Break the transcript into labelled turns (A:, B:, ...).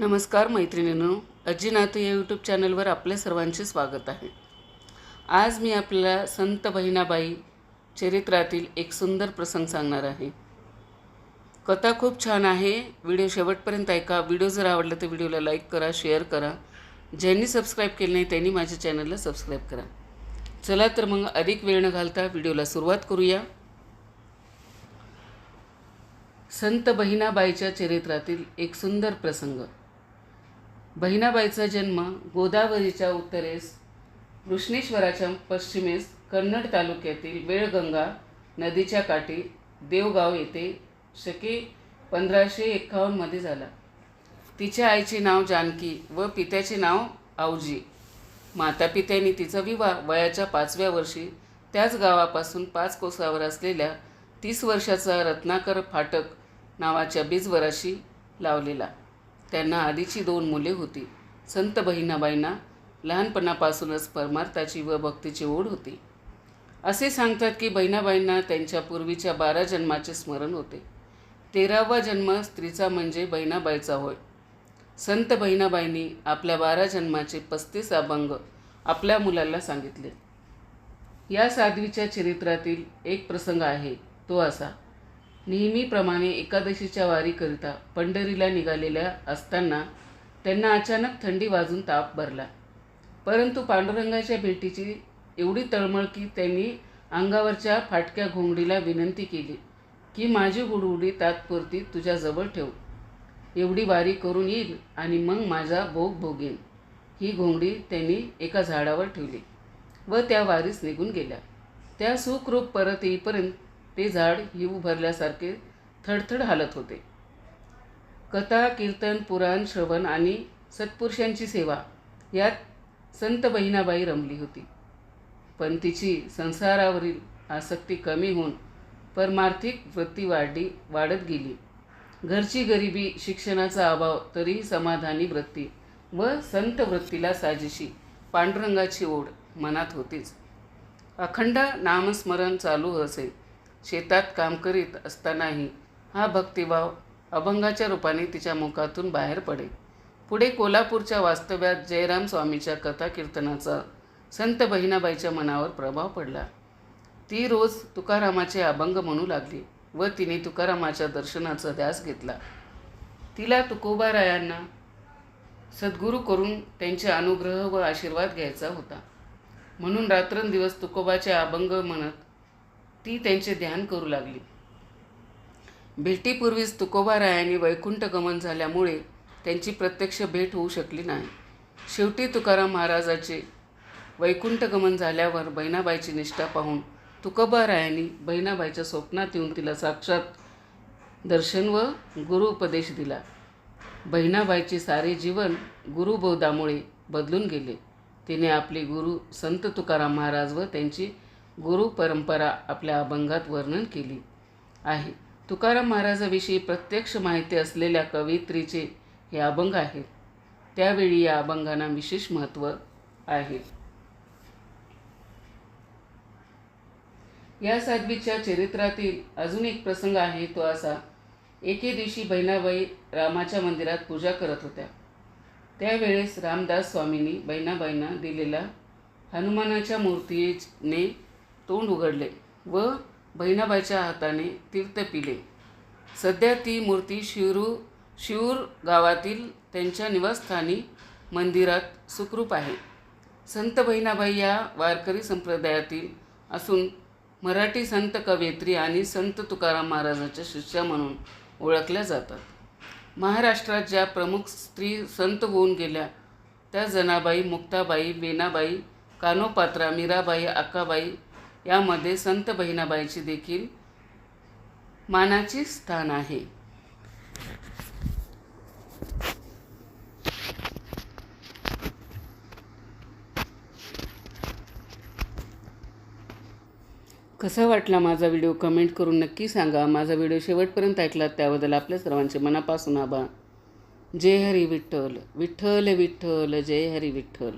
A: नमस्कार मैत्रिणींनो अजिनाथ या यूट्यूब चॅनलवर आपल्या सर्वांचे स्वागत आहे. आज मी आपल्याला संत बहिणाबाई चरित्रातील एक सुंदर प्रसंग सांगणार आहे. कथा खूप छान आहे. व्हिडिओ शेवटपर्यंत ऐका. व्हिडिओ जर आवडला तर व्हिडिओला लाईक करा शेअर करा. ज्यांनी सबस्क्राईब केलं नाही त्यांनी माझ्या चॅनलला सबस्क्राईब करा. चला तर मग अधिक वेळ न घालता व्हिडिओला सुरुवात करूया. संत बहिणाबाईच्या चरित्रातील एक सुंदर प्रसंग. बहिणाबाईचा जन्म गोदावरीच्या उत्तरेस कृष्णेश्वराच्या पश्चिमेस कन्नड तालुक्यातील वेळगंगा नदीच्या काठी देवगाव येथे शके पंधराशे एक्कावन्नमध्ये झाला. तिच्या आईचे नाव जानकी व पित्याचे नाव आवजी. माता पित्यांनी तिचा विवाह वयाच्या पाचव्या वर्षी त्याच गावापासून पाच कोसावर असलेल्या तीस वर्षाचा रत्नाकर फाटक नावाच्या बीजवराशी लावलेला. त्यांना आधीची दोन मुले होती. संत बहिणाबाईंना लहानपणापासूनच परमार्थाची व भक्तीची ओढ होती. असे सांगतात की बहिणाबाईंना त्यांच्या पूर्वीच्या बारा जन्माचे स्मरण होते. तेरावा जन्म स्त्रीचा म्हणजे बहिणाबाईचा होय. संत बहिणाबाईंनी आपल्या बारा जन्माचे पस्तीस अभंग आपल्या मुलाला सांगितले. या साध्वीच्या चरित्रातील एक प्रसंग आहे तो असा. नेहमीप्रमाणे एकादशीच्या वारीकरिता पंढरीला निघालेल्या असताना त्यांना अचानक थंडी वाजून ताप भरला. परंतु पांडुरंगाच्या भेटीची एवढी तळमळ की त्यांनी अंगावरच्या फाटक्या घोंगडीला विनंती केली की माझी गुडगुडी तात्पुरती तुझ्याजवळ ठेव. एवढी वारी करून येईल आणि मग माझा भोग भोगेन. ही घोंगडी त्यांनी एका झाडावर ठेवली व त्या वारीस निघून गेल्या. त्या सुखरूप परत येईपर्यंत ते झाड हिव भरल्यासारखे थडथड हालत होते. कथा कीर्तन पुराण श्रवण आणि सत्पुरुषांची सेवा यात संत बहिणाबाई रमली होती. पण तिची संसारावरील आसक्ती कमी होऊन परमार्थिक वृत्ती वाढली वाढत गेली. घरची गरिबी शिक्षणाचा अभाव तरीही समाधानी वृत्ती व संत वृत्तीला साजेशी पांडुरंगाची ओढ मनात होतीच. अखंड नामस्मरण चालू असे शेतात काम करीत असतानाही हा भक्तिभाव अभंगाच्या रूपाने तिच्या मुखातून बाहेर पडे. पुढे कोल्हापूरच्या वास्तव्यात जयराम स्वामीच्या कथा कीर्तनाचा संत बहिणाबाईच्या मनावर प्रभाव पडला. ती रोज तुकारामाचे अभंग म्हणू लागली व तिने तुकारामाच्या दर्शनाचा ध्यास घेतला. तिला तुकोबारायांना सद्गुरू करून त्यांचे अनुग्रह व आशीर्वाद घ्यायचा होता. म्हणून रात्रंदिवस तुकोबाचे अभंग म्हणत ती त्यांचे ध्यान करू लागली. भेटीपूर्वीच तुकोबारायांनी वैकुंठ गमन झाल्यामुळे त्यांची प्रत्यक्ष भेट होऊ शकली नाही. शेवटी तुकाराम महाराजाचे वैकुंठ गमन झाल्यावर बहिणाबाईची निष्ठा पाहून तुकोबारायांनी बहिणाबाईच्या स्वप्नात येऊन तिला साक्षात दर्शन व गुरु उपदेश दिला. बहिणाबाईचे सारे जीवन गुरुबोधामुळे बदलून गेले. तिने आपले गुरु संत तुकाराम महाराज व त्यांची गुरु परंपरा आपल्या अभंगात वर्णन केली आहे. तुकाराम महाराजाविषयी प्रत्यक्ष माहिती असलेल्या कवयित्रीचे हे अभंग आहेत. त्यावेळी या अभंगांना विशेष महत्त्व आहे. या साध्वीच्या चरित्रातील अजून एक प्रसंग आहे तो असा. एके दिवशी बहिणाबाई रामाच्या मंदिरात पूजा करत होत्या. त्यावेळेस रामदास स्वामींनी बहिणाबाईंना दिलेला हनुमानाच्या मूर्तीने तोंड उघडले व बहिणाबाईच्या हाताने तीर्थ पिले. सध्या ती मूर्ती शिरू शिऊर गावातील त्यांच्या निवासस्थानी मंदिरात सुखरूप आहे. संत बहिणाबाई या वारकरी संप्रदायातील असून मराठी संत कवयित्री आणि संत तुकाराम महाराजांच्या शिष्या म्हणून ओळखल्या जातात. महाराष्ट्रात ज्या प्रमुख स्त्री संत होऊन गेल्या त्या जनाबाई मुक्ताबाई बेनाबाई कानोपात्रा मीराबाई अक्काबाई यामध्ये संत बहिणाबाईची देखील मानाची स्थान आहे. कसा वाटला माझा व्हिडिओ? कमेंट करून नक्की सांगा. माझा व्हिडिओ शेवटपर्यंत ऐकलात त्याबद्दल आपल्या सर्वांचे मनापासून आभार. जय हरी विठ्ठल. विठ्ठल विठ्ठल जय हरी विठ्ठल.